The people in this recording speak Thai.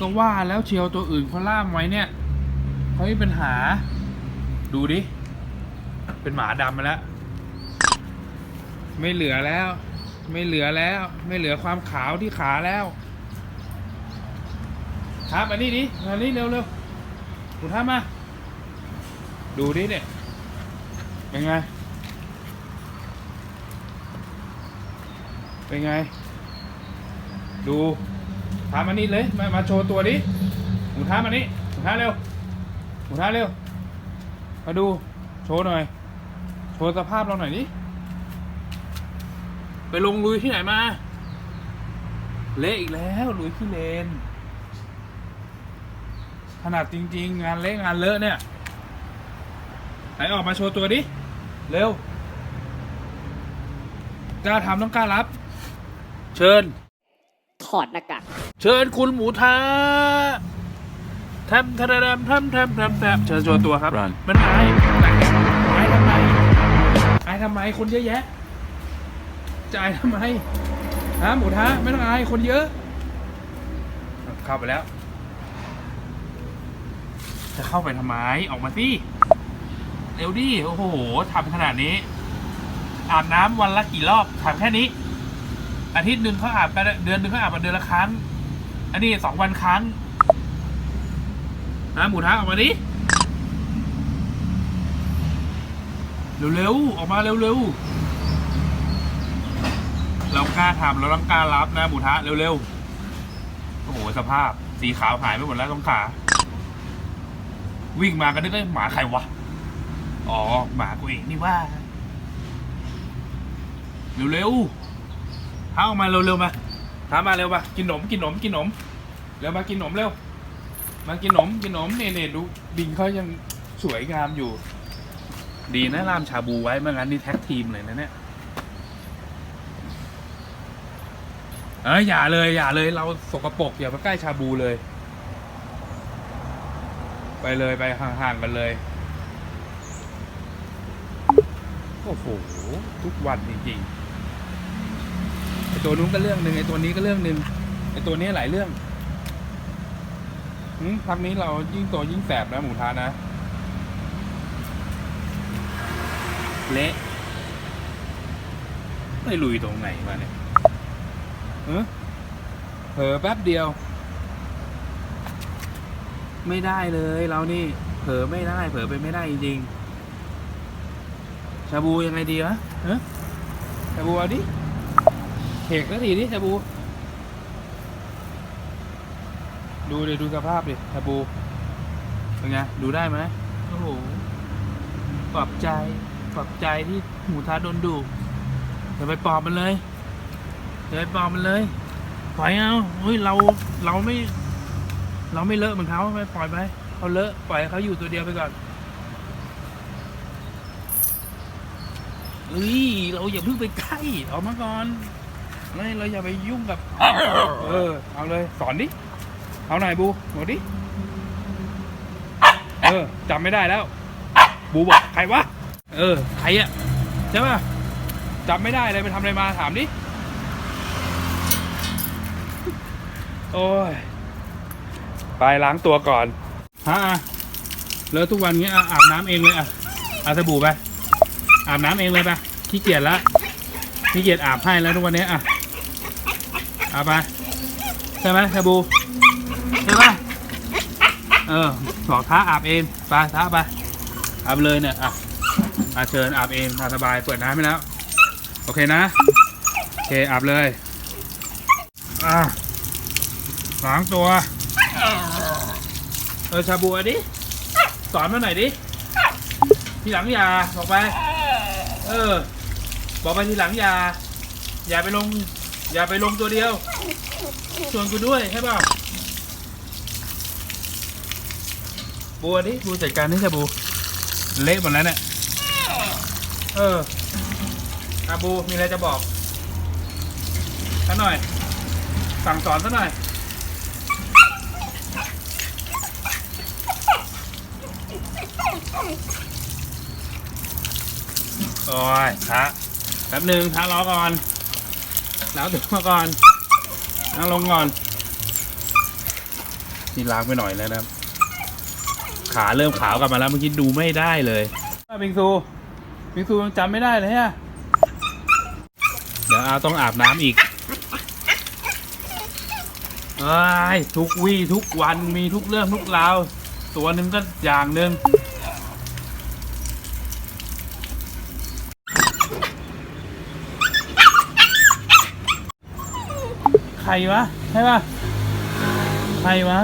ก็ว่าแล้วเชียวตัวอื่นเขาล่ามไว้เนี่ยเขามีปัญหา ดูดิ เป็นหมาดำไปแล้ว ไม่เหลือแล้ว ไม่เหลือแล้ว ไม่เหลือความขาวที่ขาแล้วทับอันนี้ดิอันนี้เร็วเร็วๆดูทับมา ดูดิเนี่ยเป็นไง เป็นไง ดู ทำอันนี้เลยมามาโชว์ตัวดิหมูท้ามานี่หมูท้าเร็วหมูท้าเร็วมาดูโชว์หน่อย โชว์สภาพเราหน่อยดิไปลงลุยที่ไหนมาเละอีกแล้วลุยที่เลนขนาดจริง ๆ งานเละงานเลอะเนี่ยไหนออกมาโชว์ตัวดิ เร็วกล้าทำต้องกล้ารับ เชิญ ถอดหน้ากากเชิญคุณหมูทาทำทำทำทำทำทำทำเชิญโชว์ตัวครับ Run มันอายอายทำไมอายทำไมคนเยอะแยะจะอายทำไมฮะหมูทะไม่ต้องอายคนเยอะ เข้าไปแล้ว จะเข้าไปทำไมออกมาสิเร็วดิโอ้โหทำขนาดนี้ อาบน้ำวันละกี่รอบทำแค่นี้ อาทิตย์หนึ่งเขาอาบกันเดือนหนึ่งเขาอาบกันเดือนละครั้ง อันนี้สองวันครั้งนะหมูท้าออกมาดิเร็วๆออกมาเร็วๆเรากล้าทำเราต้องกล้ารับนะหมูท้าเร็วๆโอ้โหสภาพ สีขาวหายไปหมดแล้วตรงขา วิ่งมากันนึกว่าหมาใครวะอ๋อหมากูเองนี่ว่า เร็วๆ ท้าออกมาเร็วๆมาท้ามาเร็วมากินหนมกินหนมกินหนมเร็วมากินหนมเร็ว มากินหนมกินหนมเน่เน่ดูบิงเขายังสวยงามอยู่ ดีนะล่ามชาบูไว้ไม่งั้นนี่แท็กทีมเลยนะเนี่ยเอออย่าเลยอย่าเลยเราสกปรกอย่ามาใกล้ชาบูเลย ไปเลยไปห่างๆกันเลยโอ้โหทุกวันจริงๆ ตัวนู้นก็เรื่องหนึ่งไอตัวนี้ก็เรื่องหนึ่งไอตัวนี้หลายเรื่องหืมพักนี้เรายิ่งโตยิ่งแสบนะหมูทานะ เละไม่ลุยตรงไหนมาเนี่ยเออเผลอแป๊บเดียว ไม่ได้เลยเรานี่ เผลอไม่ได้ เผลอไปไม่ได้จริงๆชาบูยังไงดีวะเออชาบูเอาดิ เพกสักทีดิชาบู ดูดิดูสภาพดิชาบูเป็นไงดูได้ไหมโอ้โหปลอบใจปลอบใจที่หมูทาโดนดุอย่าไปปลอบมันเลยอย่าไปปลอบมันเลยปล่อยเอาเฮ้ยเราเราไม่ เราไม่เลอะเหมือนเขาไม่ปล่อยไปเขาเลอะปล่อยให้เขาอยู่ตัวเดียวไปก่อนเฮ้ยเราอย่าเพิ่งไปใกล้ออกมาก่อน ไม่เราอย่าไปยุ่งกับ เออ เอาเลย สอนดิ เอาหน่อยบูบอกดิ เออจำไม่ได้แล้ว บูบอกใครวะ เออ ใครอะใช่ป่ะจำไม่ได้เลยไปทำอะไรมาถามดิ โอ้ย ไปล้างตัวก่อนฮะแล้วทุกวันนี้อะอาบน้ำเองเลยอะเอาสบู่ไปอาบน้ำเองเลยปะขี้เกียจละขี้เกียจอาบให้แล้วทุกวันนี้อะ เอาไป ใช่ไหมชาบู ใช่ปะเออบอกท้าอาบเองไปท้าไปอาบเลยเนี่ยอะอาเชิญอาบเองตาสบายเปิดน้ำให้แล้ว โอเคนะ โอเคอาบเลย อะล้างตัว เออชาบูอดิสอนมาหน่อยดิทีหลังอย่าบอกไป เออ บอกไปทีหลังอย่า อย่าไปลง อย่าไปลงตัวเดียวชวนกูด้วยใช่ป่ะบัวดิบูจัดการนี่ชาบูเละหมดแล้วเนี่ยเอออาบูมีอะไรจะบอกสักหน่อย สั่งสอนสักหน่อยโอ้ยพระแป๊บหนึ่งพระรอก่อน แล้วตัวมาก่อนนั่งลงก่อนนี่ล้างไปหน่อยแล้วนะครับ ขาเริ่มขาวกลับมาแล้วเมื่อกี้ดูไม่ได้เลยบิงซูบิงซูจำไม่ได้เลยฮะเดี๋ยวอาต้องอาบน้ำอีกอ้ทุกวี่ทุกวันมีทุกเรื่องทุกราว ตัวหนึ่งก็อย่างหนึ่ง ใครวะ ใช่ปะใครวะ